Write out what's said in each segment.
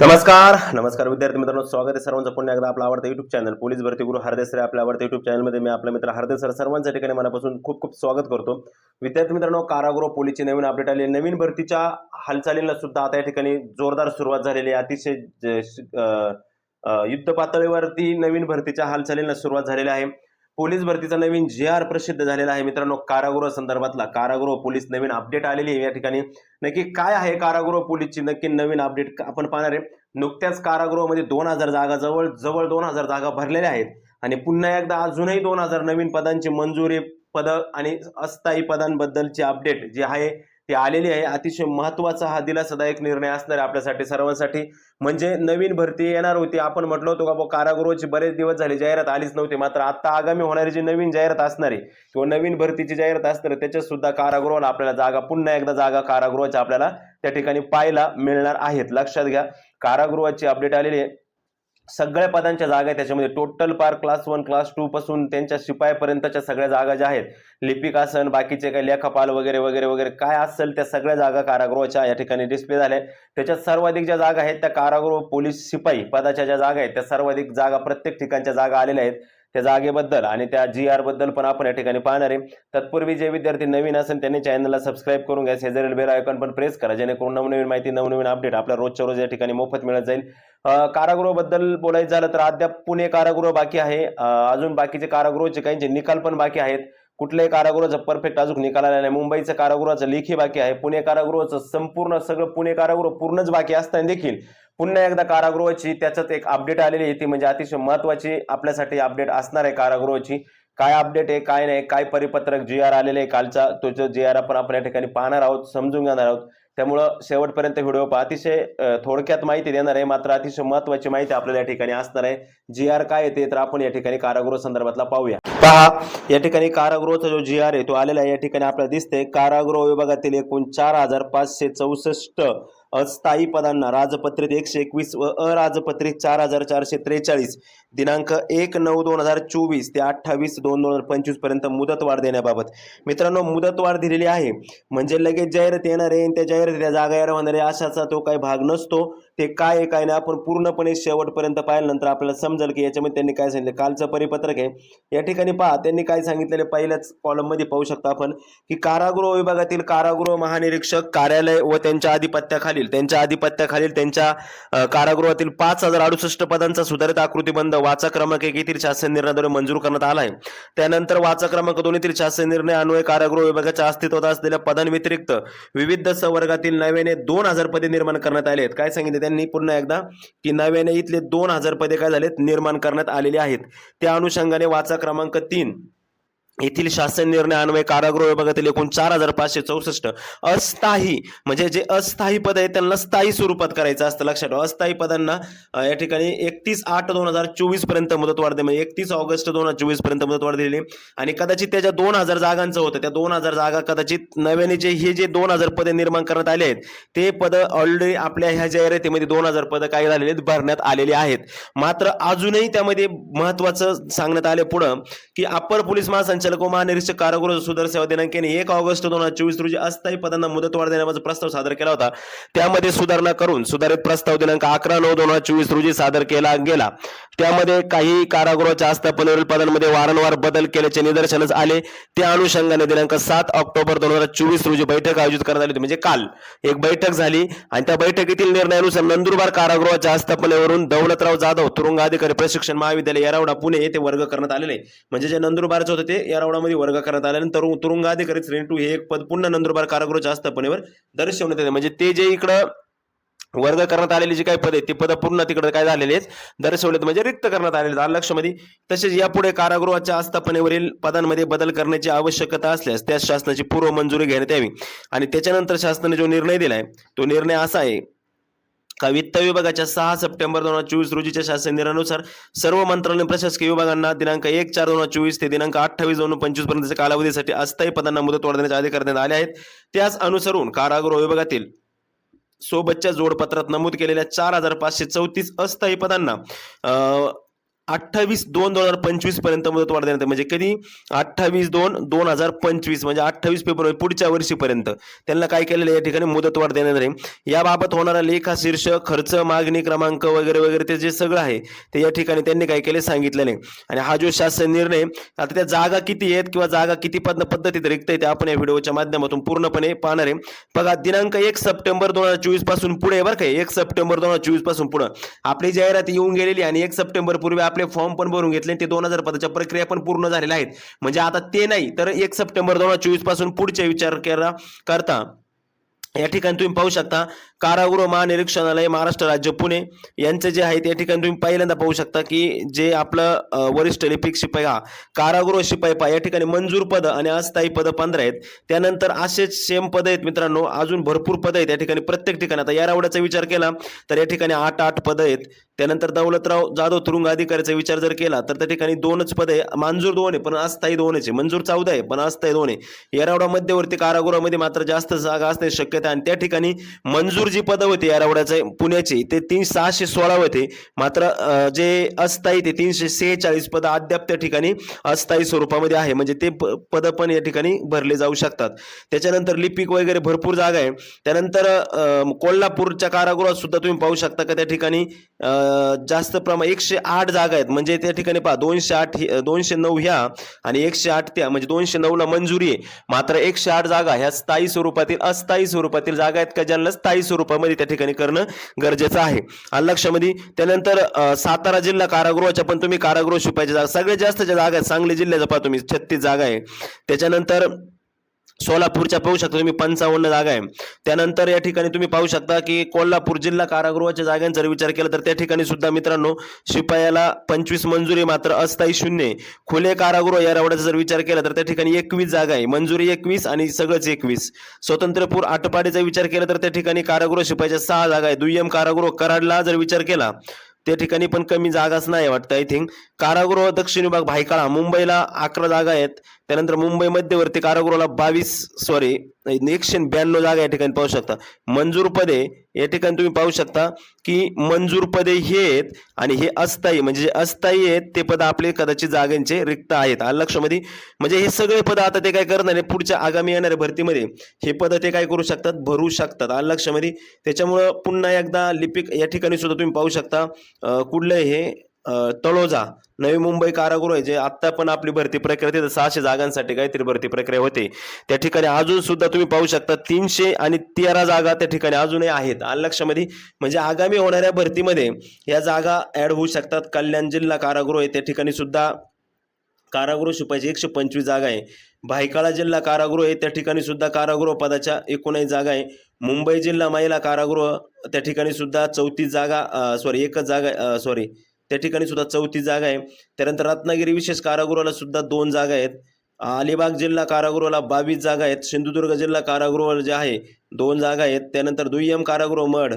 नमस्कार नमस्कार विद्यार्थी मित्रांनो स्वागत आहे सर्वांचं पुन्हा एकदा आपला आवडता युट्यूब चॅनल पोलीस भरती गुरु हरदेस सर आपल्या आवडत्या युट्यूब चॅनलमध्ये मी आपला मित्र हरदेस सर सर्वांच्या ठिकाणी मनापासून खूप खूप स्वागत करतो. विद्यार्थी मित्रांनो कारागृह पोलीसची नवीन अपडेट आली आहे. नवीन भरतीच्या हालचालींना सुद्धा आता या ठिकाणी जोरदार सुरुवात झालेली आहे. अतिशय युद्ध पातळीवरती नवीन भरतीच्या हालचालींना सुरुवात झालेली आहे. पोलीस भरतीचा नवीन जे आर प्रसिद्ध झालेला आहे मित्रांनो कारागृह संदर्भातला. कारागृह पोलीस नवीन अपडेट आलेली आहे या ठिकाणी. नक्की काय आहे कारागृह पोलीसची नक्की नवीन अपडेट आपण पाहणार आहे. नुकत्याच कारागृहामध्ये दोन हजार जागा जवळ जवळ दोन हजार जागा भरलेल्या आहेत. आणि पुन्हा एकदा अजूनही दोन हजार नवीन पदांची मंजुरी पद आणि अस्थायी पदांबद्दलची अपडेट जी आहे ती आलेली आहे. अतिशय महत्त्वाचा हा दिलासादायक निर्णय असणार आहे आपल्यासाठी सर्वांसाठी. म्हणजे नवीन भरती येणार होती. आपण म्हटलं होतो का बुवा कारागृहाची बरेच दिवस झाले जाहिरात आलीच नव्हती. मात्र आता आगामी होणारी जी नवीन जाहिरात असणार आहे किंवा नवीन भरतीची जाहिरात असणार आहे त्याच्यात सुद्धा कारागृहाला आपल्याला जागा पुन्हा एकदा जागा कारागृहाच्या आपल्याला त्या ठिकाणी पाहायला मिळणार आहेत. लक्षात घ्या कारागृहाची अपडेट आलेली आहे. सगळ्या पदांच्या जागा आहेत. त्याच्यामध्ये टोटल पार क्लास वन क्लास टू पासून त्यांच्या शिपायापर्यंतच्या सगळ्या जागा ज्या आहेत लिपिक आसन बाकीचे काही लेखापाल वगैरे वगैरे वगैरे काय असेल त्या सगळ्या जागा कारागृहाच्या या ठिकाणी डिस्प्ले झाल्या. आहेत. त्याच्यात सर्वाधिक ज्या जागा आहेत त्या कारागृह पोलीस शिपाई पदाच्या ज्या जागा आहेत त्या सर्वाधिक जागा प्रत्येक ठिकाणच्या जागा आलेल्या आहेत त्या जागेबद्दल आणि त्या जी आरबद्दल पण आपण या ठिकाणी पाहणार आहे. तत्पूर्वी जे विद्यार्थी नवीन असेल त्यांनी चॅनलला सबस्क्राईब करून घ्या. शेजारील बेल आयकॉन पण प्रेस करा जेणेकरून नवनवीन माहिती नवनवीन अपडेट आपल्या रोजच्या रोज या ठिकाणी मोफत मिळत जाईल. कारागृहाबद्दल बोलायचं झालं तर अद्याप पुणे कारागृह बाकी आहे. अजून बाकीचे कारागृहचे काहींचे निकाल पण बाकी आहेत कुठल्याही कारागृहाचा परफेक्ट अजून निकाल आला नाही. मुंबईचं कारागृहाचं लेखी बाकी आहे. पुणे कारागृहाचं संपूर्ण सगळं पुणे कारागृह पूर्णच बाकी असताना देखील पुन्हा एकदा कारागृहाची त्याच्यात एक अपडेट आलेली आहे. ती म्हणजे अतिशय महत्वाची आपल्यासाठी अपडेट असणार आहे कारागृहाची. काय अपडेट आहे काय नाही काय परिपत्रक जी आर आलेले आहे कालचा तो जो जी आर आपण आपण या ठिकाणी पाहणार आहोत समजून घेणार आहोत. त्यामुळं शेवटपर्यंत व्हिडिओ पहा. अतिशय थोडक्यात माहिती देणार आहे. मात्र अतिशय महत्वाची माहिती आपल्याला या ठिकाणी असणार आहे. जी आर काय येते तर आपण या ठिकाणी कारागृह संदर्भातला पाहूया. पहा या ठिकाणी कारागृहचा जो जी आर आहे तो आलेला आहे. या ठिकाणी आपल्याला दिसते कारागृह विभागातील एकूण चार हजार पाचशे चौसष्ट अस्थायी पदांना राजपत्रित एकशे एकवीस व अराजपत्रित चार हजार चारशे त्रेचाळीस. दिनांक एक नऊ दोन हजार चोवीस ते अठ्ठावीस दोन दोन हजार पंचवीसपर्यंत मुदतवाढ देण्याबाबत. मित्रांनो मुदतवाढ दिलेली आहे. म्हणजे लगेच जाहिरात येणार आहे आणि त्या जाहिराती त्या जागा येणार होणार आहे. अशाचा तो काही भाग नसतो. ते काय आहे काय नाही आपण पूर्णपणे शेवटपर्यंत पाहिल्यानंतर आपल्याला समजेल की याच्यामध्ये त्यांनी काय सांगितलं. कालचं परिपत्रक आहे या ठिकाणी पहा त्यांनी काय सांगितलेले पहिल्याच कॉलममध्ये पाहू शकता आपण की कारागृह विभागातील कारागृह महानिरीक्षक कार्यालय व त्यांच्या आधिपत्याखालील त्यांच्या आधिपत्याखालील त्यांच्या कारागृहातील पाच हजार अडुसष्ट पदांचा सुधारित आकृतीबंध वाचा क्रमांक एक येथील शासन निर्णयाद्वारे मंजूर करण्यात आला आहे. त्यानंतर वाचा क्रमांक दोन येथील शासन निर्णय अन्वय कारागृह विभागाच्या अस्तित्वात असलेल्या पदांव्यतिरिक्त विविध संवर्गातील नव्याने दोन हजार पदे निर्माण करण्यात आले आहेत. काय सांगितले त्यांनी पुन्हा एकदा की नव्याने इथले दोन हजार पदे काय झालेत? निर्माण करण्यात आलेली आहेत. त्या अनुषंगाने वाचा क्रमांक तीन. येथील शासन निर्णय अन्वय कारागृह विभागातील एकूण चार हजार पाचशे चौसष्ट अस्थायी म्हणजे जे अस्थायी पद आहे त्यांना स्थायी स्वरूपात करायचं असतं. लक्षात ठेवा अस्थायी पदांना या ठिकाणी एकतीस आठ दोन हजार चोवीसपर्यंत मुदतवाढ दे. म्हणजे एकतीस ऑगस्ट दोन हजार चोवीसपर्यंत मुदतवाढ दिलेली. आणि कदाचित त्याच्या दोन हजार जागांचं होतं. त्या दोन हजार जागा कदाचित नव्याने जे हे जे दोन हजार पदे निर्माण करण्यात आले आहेत ते पद ऑलरेडी आपल्या ह्या जाहिरातीमध्ये दोन हजार पदं काय झालेली आहेत भरण्यात आलेली आहेत. मात्र अजूनही त्यामध्ये महत्वाचं सांगण्यात आलं पुढं की अप्पर पोलीस महासंचालक व महानिरीक्षक कारागृह सुधार सेवा दिनांकाने एक ऑगस्ट दोन हजार चोवीस रोजी अस्थायी पदांना मुदतवाढ देण्याचा प्रस्ताव सादर केला होता. त्यामध्ये सुधारणा करून सुधारित प्रस्ताव दिनांक अकरा नऊ दोन हजार चोवीस रोजी सादर केला गेला. त्यामध्ये काही कारागृहाच्या आस्थापनेवरील पदांमध्ये वारंवार बदल केल्याचे निदर्शनास आले. त्या अनुषंगाने दिनांक सात ऑक्टोबर दोन हजार चोवीस रोजी बैठक आयोजित करण्यात आली होती. म्हणजे काल एक बैठक झाली आणि त्या बैठकीतील निर्णयानुसार नंदुरबार कारागृहाच्या आस्थापनेवरून दौलतराव जाधव तुरुंग अधिकारी प्रशिक्षण महाविद्यालय येरावडा पुणे येथे वर्ग करण्यात आलेले. म्हणजे जे नंदुरबारचे होते ते येरवडामध्ये वर्ग करण्यात आल्यानंतर तुरुंगाधिकारी तरुण श्रेणी टू हे एक पद पुन्हा नंदुरबार कारागृहाच्या आस्थापनेवर दर्शवण्यात येते. म्हणजे ते जे इकडं वर्ग करण्यात आलेली जी काही पद आहेत ती पद पूर्ण तिकडे काय झालेली आहेत दर्शवलेत. म्हणजे रिक्त करण्यात आलेले आहेत. लक्षमध्ये तसेच यापुढे कारागृहाच्या आस्थापनेवरील पदांमध्ये बदल करण्याची आवश्यकता असल्यास त्या शासनाची पूर्व मंजुरी घेण्यात यावी. आणि त्याच्यानंतर शासनाने जो निर्णय दिलाय तो निर्णय असा आहे का वित्त विभागाच्या सहा सप्टेंबर दोन हजार चोवीस रोजीच्या शासन निर्णयानुसार सर्व मंत्रालय प्रशासकीय विभागांना दिनांक एक चार दोन हजार चोवीस ते दिनांक अठ्ठावीस दोन पंचवीस पर्यंतच्या कालावधीसाठी अस्थायी पदांना मुदत वाढवण्याचे अधिकार देण्यात आले आहेत. त्यास अनुसरून कारागृह विभागातील सोबतच्या जोडपत्रात नमूद केलेल्या चार हजार पाचशे चौतीस अस्थायी पदांना अठ्ठावीस दोन दोन हजार पंचवीसपर्यंत मुदतवाढ देण्यात म्हणजे कधी? अठ्ठावीस दोन दोन हजार पंचवीस म्हणजे अठ्ठावीस फेब्रुवारी पुढच्या वर्षीपर्यंत. त्यांना काय केलेलं या ठिकाणी मुदतवाढ देण्यात आहे याबाबत होणारा लेखा शीर्षक खर्च मागणी क्रमांक वगैरे वगैरे ते जे सगळं आहे ते या ठिकाणी त्यांनी काय केले? सांगितलेलं आहे. आणि हा जो शासन निर्णय आता त्या जागा किती आहेत किंवा जागा किती पद पद्धतीत रिक्त आहे ते आपण या व्हिडिओच्या माध्यमातून पूर्णपणे पाहणार आहे. बघा दिनांक एक सप्टेंबर दोन हजार चोवीसपासून पुढे बरं का. एक सप्टेंबर दोन हजार चोवीसपासून पुढे. आपली जाहिरात येऊन गेलेली आणि एक सप्टेंबर पूर्वी आपले फॉर्म पण भरून घेतले ते दोन हजार पदाच्या प्रक्रिया पण पूर्ण झालेल्या आहेत. म्हणजे आता ते नाही तर एक सप्टेंबर दोन हजार चोवीसपासून पुढचे विचार करा करता. या ठिकाणी तुम्ही पाहू शकता कारागृह महानिरीक्षणालय महाराष्ट्र राज्य पुणे यांचं जे आहे त्या ठिकाणी तुम्ही पहिल्यांदा पाहू शकता की जे आपलं वरिष्ठ लिपिक शिपाई हा कारागृह शिपाई पा या ठिकाणी मंजूर पद आणि अस्थायी पद पंधरा आहेत. त्यानंतर असेच सेम पद आहेत मित्रांनो अजून भरपूर पद आहेत या ठिकाणी प्रत्येक ठिकाणी. आता यारावड्याचा विचार केला तर या ठिकाणी आठ आठ पद आहेत. त्यानंतर दौलतराव जाधव तुरुंग अधिकाऱ्याचा विचार जर केला तर त्या ठिकाणी दोनच पद आहे. मंजूर दोन आहे पण अस्थायी दोनच आहे. मंजूर चौदा आहे पण अस्थायी दोन आहे. येरावडा मध्यवर्ती कारागृहामध्ये मात्र जास्त जागा असण्याची शक्यता होत्या. आणि त्या ठिकाणी मंजूर जी पदं होती येरावड्याचे पुण्याची ते तीन सहाशे सोळा होते. मात्र जे अस्थायी ते तीनशे सेहेचाळीस पदं अद्याप त्या ठिकाणी अस्थायी स्वरूपामध्ये आहे. म्हणजे ते पद पदं पण या ठिकाणी भरले जाऊ शकतात. त्याच्यानंतर लिपिक वगैरे भरपूर जागा आहे. त्यानंतर कोल्हापूरच्या कारागृहात सुद्धा तुम्ही पाहू शकता का त्या ठिकाणी जास्त प्रमाण एकशे आठ जागा आहेत. म्हणजे त्या ठिकाणी पहा दोनशे आठ दोनशे नऊ ह्या आणि एकशे आठ त्या. म्हणजे दोनशे नऊला मंजुरी आहे. मात्र एकशे आठ जागा ह्या स्थायी स्वरूपातील अस्थायी स्वरूपातील जागा आहेत का ज्यांना स्थायी स्वरूपामध्ये त्या ठिकाणी करणं गरजेचं आहे. आलं लक्षामध्ये त्यानंतर अं, सातारा जिल्हा कारागृहाच्या पण तुम्ही कारागृह शिपायच्या जागा सगळ्यात जास्त ज्या जागा आहेत सांगली जिल्ह्याचा पहा तुम्ही छत्तीस जागा आहे. त्याच्यानंतर सोलापूरच्या पाहू शकता तुम्ही पंचावन्न जागा आहे. त्यानंतर या ठिकाणी तुम्ही पाहू शकता की कोल्हापूर जिल्हा कारागृहाच्या जागांचा जर विचार केला तर त्या ठिकाणी सुद्धा मित्रांनो शिपायाला पंचवीस मंजुरी मात्र अस्थायी शून्य खुले कारागृह या रवड्याचा जर विचार केला तर त्या ठिकाणी एकवीस जागा आहे. मंजुरी एकवीस आणि सगळंच एकवीस. स्वतंत्रपूर आटपाडीचा विचार केला तर त्या ठिकाणी कारागृह शिपायाच्या सहा जागा आहे. दुय्यम कारागृह कराडला जर विचार केला त्या ठिकाणी पण कमी जागाच नाही वाटतं आय थिंक कारागृह दक्षिण विभाग भायकाळा मुंबईला अकरा जागा आहेत. त्यानंतर मुंबई मध्यवर्ती कारागृहाला बावीस सॉरी एकशे ब्याण्णव जागा या ठिकाणी पाहू शकता. मंजूर पदे या ठिकाणी तुम्ही पाहू शकता की मंजूर पदे हे आहेत आणि हे अस्थायी म्हणजे जे अस्थायी आहेत ते पद आपले कदाचित जागांचे रिक्त आहेत. आलं लक्षामध्ये म्हणजे हे सगळे पद आता ते काय करणार आहे? पुढच्या आगामी येणाऱ्या भरतीमध्ये हे पद ते काय करू शकतात? भरू शकतात. आलं लक्षामध्ये त्याच्यामुळं पुन्हा एकदा लिपिक या ठिकाणी सुद्धा तुम्ही पाहू शकता कुठलं हे तळोजा नवी मुंबई कारागृह आहे जे आत्ता पण आपली भरती प्रक्रिया तिथं सहाशे जागांसाठी काहीतरी भरती प्रक्रिया होते. त्या ठिकाणी अजून सुद्धा तुम्ही पाहू शकता तीनशे आणि तेरा जागा त्या ठिकाणी अजूनही आहेत. आणि लक्षामध्ये म्हणजे आगामी होणाऱ्या भरतीमध्ये या जागा ऍड होऊ शकतात. कल्याण जिल्हा कारागृह आहे त्या ठिकाणी सुद्धा कारागृह शिपायची एकशे पंचवीस जागा आहे. भायकाळा जिल्हा कारागृह आहे त्या ठिकाणी सुद्धा कारागृह पदाच्या एकोणीस जागा आहे. मुंबई जिल्हा महिला कारागृह त्या ठिकाणी सुद्धा चौतीस जागा सॉरी एकच जागा सॉरी त्या ठिकाणी सुद्धा चौथी जागा आहे. त्यानंतर रत्नागिरी विशेष कारागृहाला सुद्धा दोन जागा आहेत. अलिबाग जिल्हा कारागृहाला बावीस जागा आहेत. सिंधुदुर्ग जिल्हा कारागृह जे आहे दोन जागा आहेत. त्यानंतर दुय्यम कारागृह मड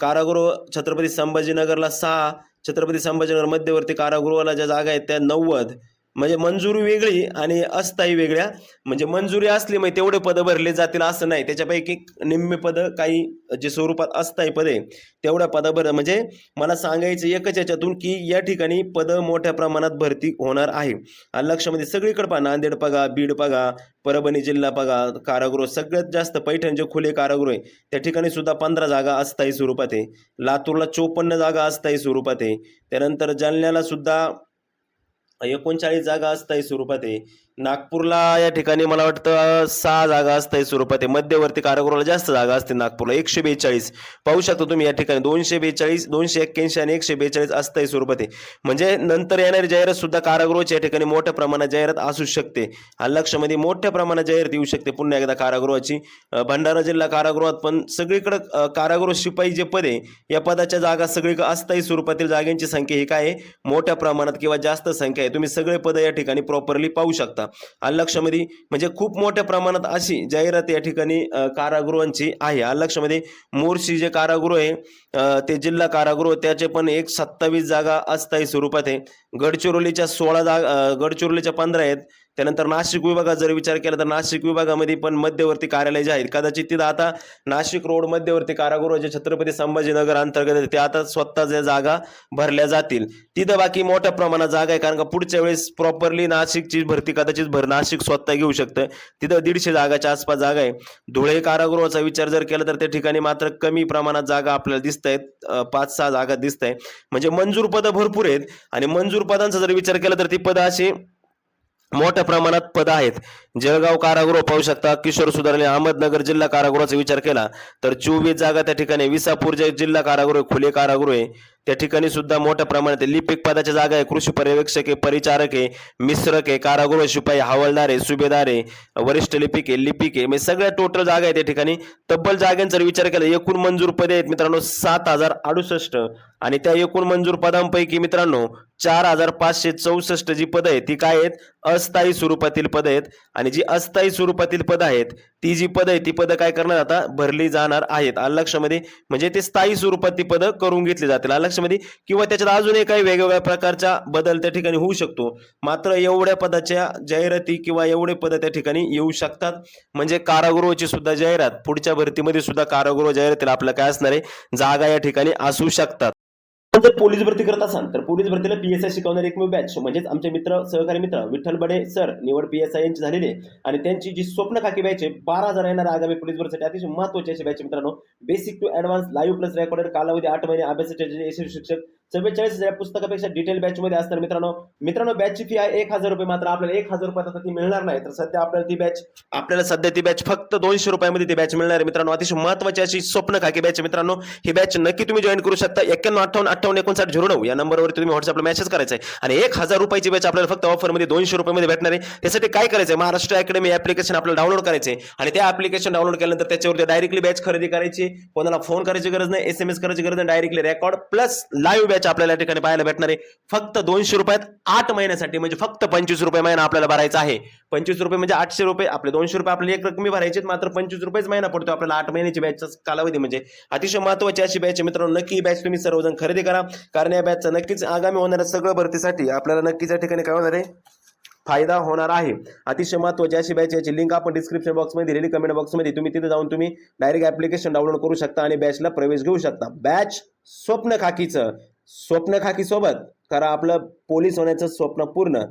कारागृह छत्रपती संभाजीनगरला सहा छत्रपती संभाजीनगर मध्यवर्ती कारागृहाला ज्या जागा आहेत त्या नव्वद. म्हणजे मंजुरी वेगळी आणि अस्थायी वेगळ्या. म्हणजे मंजुरी असली म्हणजे तेवढे पदं भरले जातील असं नाही. त्याच्यापैकी निम्मे पदं काही जे स्वरूपात अस्थायी पदे तेवढ्या पदं भर म्हणजे मला सांगायचं एकच याच्यातून की या ठिकाणी पदं मोठ्या प्रमाणात भरती होणार आहे. आणि लक्षामध्ये सगळीकडे पहा नांदेड पगा बीड पगा परभणी जिल्हा पगा कारागृह सगळ्यात जास्त पैठण जे खुले कारागृह आहे त्या ठिकाणी सुद्धा पंधरा जागा अस्थायी स्वरूपात आहे. लातूरला चोपन्न जागा अस्थायी स्वरूपात आहे. त्यानंतर जालन्याला सुद्धा एकोणचाळीस जागा अस्थायी स्वरूपात आहे नागपूरला या ठिकाणी मला वाटतं सहा जागा अस्थायी स्वरूपात आहे मध्यवर्ती कारागृहाला जास्त जागा असते नागपूरला. एकशे बेचाळीस पाहू शकता तुम्ही या ठिकाणी. दोनशे बेचाळीस दोनशे एक्क्याऐंशी आणि एकशे बेचाळीस अस्थायी स्वरूपात आहे म्हणजे नंतर येणारी जाहिरात सुद्धा कारागृहाची या ठिकाणी मोठ्या प्रमाणात जाहिरात असू शकते. आणि लक्षामध्ये मोठ्या प्रमाणात जाहिरात येऊ शकते पुन्हा एकदा कारागृहाची. भंडारा जिल्हा कारागृहात पण सगळीकडं कारागृह शिपाई जे पद आहे या पदाच्या जागा सगळीकडे अस्थायी स्वरूपातील जागांची संख्या ही काय आहे? मोठ्या प्रमाणात किंवा जास्त संख्या आहे. तुम्ही सगळे पद या ठिकाणी प्रॉपरली पाहू शकता. आणि लक्षामध्ये म्हणजे खूप मोठ्या प्रमाणात अशी जाहिरात या ठिकाणी कारागृहांची आहे. आणि मोर्शी जे कारागृह आहे ते जिल्हा कारागृह त्याचे पण एक सत्तावीस जागा अस्थायी स्वरूपात आहे. गडचिरोलीच्या सोळा जागा गडचिरोलीच्या पंधरा आहेत. त्यानंतर नाशिक विभागात जर विचार केला तर नाशिक विभागामध्ये पण मध्यवर्ती कार्यालय जे आहेत कदाचित तिथं आता नाशिक रोड मध्यवर्ती कारागृह जे छत्रपती संभाजीनगर अंतर्गत आहे, ते आता स्वतः ज्या जागा भरल्या जातील. तिथं बाकी मोठ्या प्रमाणात जागा आहे कारण का पुढच्या वेळेस प्रॉपरली नाशिकची भरती कदाचित भर नाशिक स्वतः घेऊ शकतं. तिथं दीडशे जागाच्या आसपास जागा आहे. धुळे कारागृहाचा विचार जर केला तर त्या ठिकाणी मात्र कमी प्रमाणात जागा आपल्याला दिसत आहेत पाच सहा जागा दिसत आहे म्हणजे मंजूर पदं भरपूर आहेत आणि मंजूर पदांचा जर विचार केला तर ती पदं अशी मोठ्या प्रमाणात पदं आहेत. जळगाव कारागृह पाहू शकता. किशोर सुधारणे अहमदनगर जिल्हा कारागृहाचा विचार केला तर चोवीस जागा त्या ठिकाणी. विसापूर जे जिल्हा कारागृह खुले कारागृह आहे. त्या ठिकाणी सुद्धा मोठ्या प्रमाणात आहे. लिपिक पदाच्या जागा आहे. कृषी पर्यवेक्षक आहे परिचारक आहे मिश्रक आहे कारागृह शिपाई हवालदार आहे सुभेदार आहे वरिष्ठ लिपिक आहे लिपिक आहे. म्हणजे सगळ्या टोटल जागा आहे त्या ठिकाणी. तब्बल जागांचा जर विचार केला एकूण मंजूर पदे आहेत मित्रांनो सात हजार अडुसष्ट. आणि त्या एकूण मंजूर पदांपैकी मित्रांनो चार हजार पाचशे चौसष्ट जी पदं आहेत ती काय आहेत? अस्थायी स्वरूपातील पदं आहेत. आणि जी अस्थायी स्वरूपातील पदं आहेत ती जी पदं आहेत ती पदं काय करणार? आता भरली जाणार आहेत. अलक्षमध्ये म्हणजे ते स्थायी स्वरूपात ती पदं करून घेतली जातील. अलक्ष लक्षामध्ये किंवा त्याच्यात अजूनही काही वेगवेगळ्या प्रकारचा बदल त्या ठिकाणी होऊ शकतो. मात्र एवढ्या पदाच्या जाहिराती किंवा एवढे पद त्या ठिकाणी येऊ शकतात. म्हणजे कारागृहाची सुद्धा जाहिरात पुढच्या भरतीमध्ये सुद्धा कारागृह जाहिरातीला आपलं काय असणार आहे? जागा या ठिकाणी असू शकतात. जर पोलीस भरती करत असाल तर पोलीस भरतीला पीएसआय शिकवणारे एकमेव बॅच म्हणजेच आमचे मित्र सहकारी मित्र विठ्ठल बडे सर निवड पीएसआय यांची झालेली आणि त्यांची जी स्वप्न खाकी बॅच आहे बारा हजार येणार आगामी पोलीस भरतीसाठी अतिशय महत्वाची अशी बॅच मित्रांनो basic to advance live plus recorded कालावधी आठ महिने अभ्यासाचे यशस्वी शिक्षक चव्वेचाळीस हजार पुस्तकापेक्षा डिटेल बॅच मध्ये असणार मित्रांनो. मित्रांनो बॅचची फी आहे एक हजार रुपये मात्र. आपल्याला एक हजार रुपयात आता ती मिळणार नाही. तर सध्या आपल्याला ती बॅच आपल्याला सध्या ती बॅच फक्त दोनशे रुपयामध्ये ती बॅच मिळणार आहे मित्रांनो. अतिशय महत्वाची अशी स्वप्न खाकी बॅच मित्रांनो. ही बॅच नक्की तुम्ही जॉईन करू शकता. एक्क्याण्णव अठ्ठावन्न अठ्ठावन्न एकोणसाठ झिरो नऊ या नंबरवर तुम्ही व्हॉट्सअपला मेसेज करायचा आहे आणि एक हजार रुपयाची बॅच आपल्याला फक्त ऑफरमध्ये दोनशे रुपयामध्ये भेटणार आहे. त्यासाठी काय करायचं महाराष्ट्र अकॅडमी ऍप्लिकेशन आपल्याला डाऊनलोड करायचं आहे आणि त्या ऍप्लिकेशन डाउनलोड केल्यानंतर त्याच्यावरती डायरेक्टली बॅच खरेदी करायची. कोणाला फोन करायची गरज नाही एसएमएस करायची गरज नाही directly record plus live batch आपल्याला या ठिकाणी पाहायला भेटणार आहे. फक्त दोनशे रुपयात आठ महिन्यासाठी म्हणजे फक्त पंचवीस रुपये महिना आपल्याला भरायचा आहे. पंचवीस रुपये म्हणजे आठशे रुपये आपले दोनशे रुपये आपल्याला एक रकमी भरायचे मात्र पंचवीस रुपयेच महिना पडतो आपल्याला आठ महिन्याची बॅचचा कालावधी म्हणजे. अतिशय महत्वाची अशी बॅच मित्रांनो नक्की बॅच तुम्ही सर्वजण खरेदी करा. कारण या बॅचचा नक्कीच आगामी होणाऱ्या सगळं भरतीसाठी आपल्याला नक्कीच या ठिकाणी काय होणार आहे? फायदा होणार आहे. अतिशय महत्वाची अशी बॅच याची लिंक आपण डिस्क्रिप्शन बॉक्समध्ये दिलेली कमेंट बॉक्समध्ये तुम्ही तिथे जाऊन तुम्ही डायरेक्ट ऍप्लिकेशन डाउनलोड करू शकता आणि बॅचला प्रवेश घेऊ शकता. बॅच स्वप्न खाकीचं. स्वप्न खाकीसोबत करा आपलं पोलीस होण्याचं स्वप्न पूर्ण.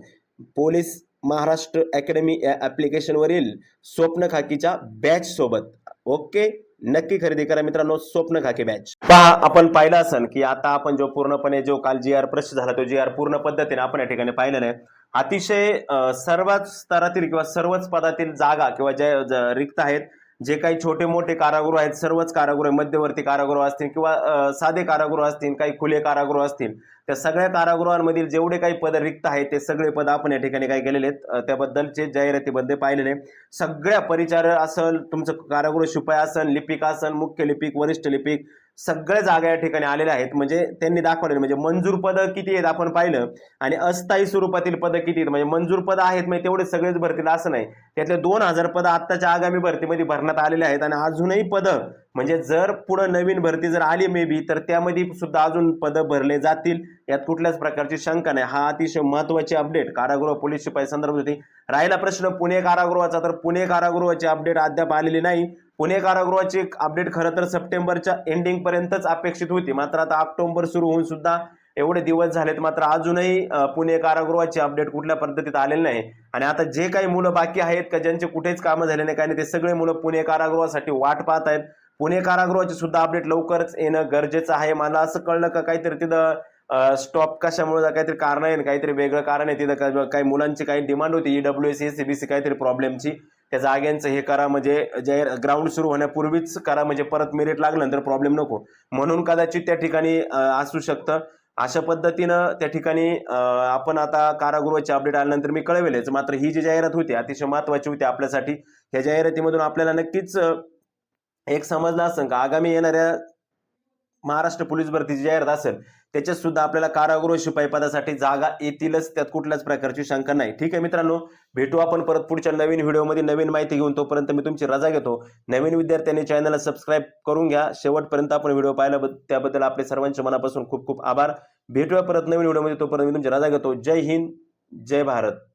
पोलीस महाराष्ट्र अकॅडमी या ऍप्लिकेशनवरील स्वप्न खाकीच्या बॅच सोबत. ओके नक्की खरेदी करा मित्रांनो स्वप्न खाकी बॅच पहा आपण पाहिलं असन की आता आपण जो पूर्णपणे जो काल जी आर प्रश्न झाला तो जी आर पूर्ण पद्धतीने आपण या ठिकाणी पाहिलेला आहे. अतिशय सर्वच स्तरातील किंवा सर्वच पदातील जागा किंवा जे रिक्त आहेत जे काही छोटे मोठे कारागृह आहेत सर्वच कारागृह मध्यवर्ती कारागृह असतील किंवा साधे कारागृह असतील काही खुले कारागृह असतील त्या सगळ्या कारागृहांमधील जेवढे काही पद रिक्त आहेत ते सगळे पद आपण या ठिकाणी काय केलेले आहेत त्याबद्दलचे जाहिरातीमध्ये पाहिलेले सगळ्या परिचार असल तुमचं कारागृह शिपाई असन लिपिक असन मुख्य लिपिक वरिष्ठ लिपिक सगळ्या जागा या ठिकाणी आलेल्या आहेत. म्हणजे त्यांनी दाखवलेले म्हणजे मंजूर पदं किती आहेत आपण पाहिलं आणि अस्थायी स्वरूपातील पदं किती आहेत? म्हणजे मंजूर पदं आहेत म्हणजे तेवढे सगळेच भरतील असं नाही. त्यातले दोन हजार पदं आत्ताच्या आगामी भरतीमध्ये भरण्यात आलेले आहेत आणि अजूनही पदं म्हणजे जर पुढं नवीन भरती जर आली मे बी तर त्यामध्ये सुद्धा अजून पदं भरले जातील. यात कुठल्याच प्रकारची शंका नाही. हा अतिशय महत्वाची अपडेट कारागृह पोलीस शिपाई संदर्भात होती. राहिला प्रश्न पुणे कारागृहाचा. तर पुणे कारागृहाची अपडेट अद्याप आलेली नाही. पुणे कारागृहाची अपडेट खरं तर सप्टेंबरच्या एंडिंग पर्यंतच अपेक्षित होती. मात्र आता ऑक्टोबर सुरू होऊन सुद्धा एवढे दिवस झालेत. मात्र अजूनही पुणे कारागृहाची अपडेट कुठल्या पद्धतीत आलेली नाही. आणि आता जे काही मुलं बाकी आहेत का ज्यांचे कुठेच कामं झाले नाही काही नाही ते सगळे मुलं पुणे कारागृहासाठी वाट पाहत आहेत. पुणे कारागृहाची सुद्धा अपडेट लवकरच येणं गरजेचं आहे. मला असं कळलं का काहीतरी तिथं स्टॉप कशामुळे काहीतरी कारण आहे काहीतरी वेगळं कारण आहे. तिथं काही- मुलांची काही डिमांड होती. EW S C B C काहीतरी प्रॉब्लेमची त्या जाग्यांचं हे करा म्हणजे जे ग्राउंड सुरू होण्यापूर्वीच करा म्हणजे परत मेरिट लागलं तर प्रॉब्लेम नको. म्हणून कदाचित त्या ठिकाणी असू शकतं. अशा पद्धतीनं त्या ठिकाणी आपण आता कारागृहाची अपडेट आल्यानंतर मी कळवेलच मात्र ही जी जाहिरात होती अतिशय महत्वाची होती आपल्यासाठी. ह्या जाहिरातीमधून आपल्याला नक्कीच एक समजलं असं का? आगामी येणाऱ्या महाराष्ट्र पोलीस भरतीची जाहिरात असेल त्याच्यात सुद्धा आपल्याला कारागृह शिपाई पदासाठी जागा येतीलच त्यात कुठल्याच प्रकारची शंका नाही. ठीक आहे मित्रांनो भेटू आपण परत पुढच्या नवीन व्हिडिओमध्ये नवीन माहिती घेऊन तोपर्यंत मी तुमची रजा घेतो. नवीन विद्यार्थ्यांनी चॅनलला सबस्क्राईब करून घ्या. शेवटपर्यंत आपण व्हिडिओ पाहिला त्याबद्दल आपले सर्वांच्या मनापासून खूप खूप आभार. भेटूया परत नवीन व्हिडिओमध्ये तोपर्यंत मी तुमची रजा घेतो. जय हिंद जय भारत.